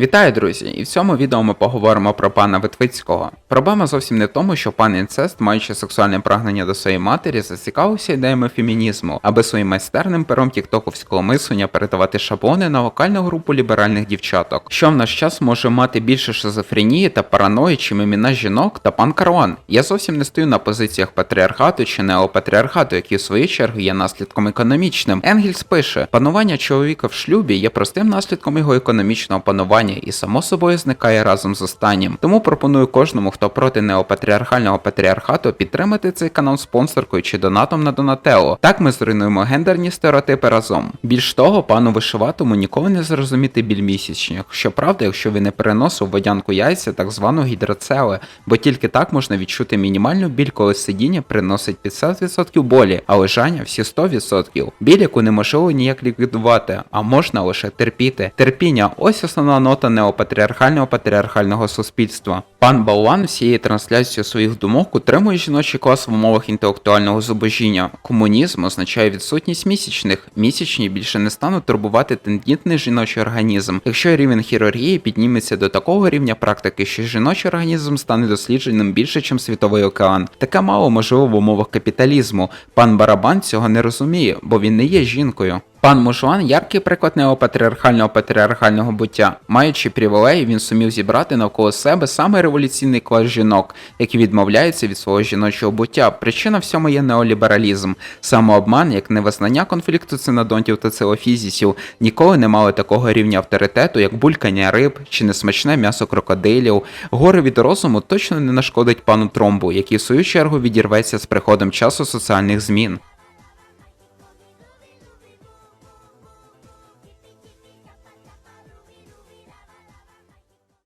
Вітаю, друзі! І в цьому відео ми поговоримо про пана Витвицького. Проблема зовсім не в тому, що пан інцест, маючи сексуальне прагнення до своєї матері, зацікавився ідеями фемінізму, аби своїм майстерним пером тіктоковського мислення передавати шаблони на локальну групу ліберальних дівчаток, що в наш час може мати більше шизофренії та параної, чим імена жінок та пан Карлан. Я зовсім не стою на позиціях патріархату чи неопатріархату, які в свою чергу є наслідком економічним. Енгельс пише: панування чоловіка в шлюбі є простим наслідком його економічного панування і само собою зникає разом з останнім. Тому пропоную кожному, хто проти неопатріархального патріархату, підтримати цей канал спонсоркою чи донатом на Донателло. Так ми зруйнуємо гендерні стереотипи разом. Більш того, пану вишиватому ніколи не зрозуміти біль місячних. Щоправда, якщо він не переносив водянку яйця так звану гідроцели, бо тільки так можна відчути мінімальну біль, коли сидіння приносить 50% болі, а лежання всі 100%. Біль, яку неможливо ніяк ліквідувати, а можна лише терпіти. Терпіння ось основна нота неопатріархального патріархального суспільства. Пан Балван всією трансляцією своїх думок утримує жіночий клас в умовах інтелектуального зубожіння. Комунізм означає відсутність місячних. Місячні більше не стануть турбувати тендітний жіночий організм. Якщо рівень хірургії підніметься до такого рівня практики, що жіночий організм стане дослідженим більше, ніж світовий океан. Таке мало можливо в умовах капіталізму. Пан Барабан цього не розуміє, бо він не є жінкою. Пан Мужлан яркий приклад неопатріархального патріархального буття. Маючи привілеї, він сумів зібрати навколо себе саме революційний клас жінок, які відмовляються від свого жіночого буття. Причина всьому є неолібералізм. Самообман, як невизнання конфлікту цинодонтів та целофізісів, ніколи не мали такого рівня авторитету, як булькання риб чи несмачне м'ясо крокодилів. Горе від розуму точно не нашкодить пану Тромбу, який в свою чергу відірветься з приходом часу соціальних змін.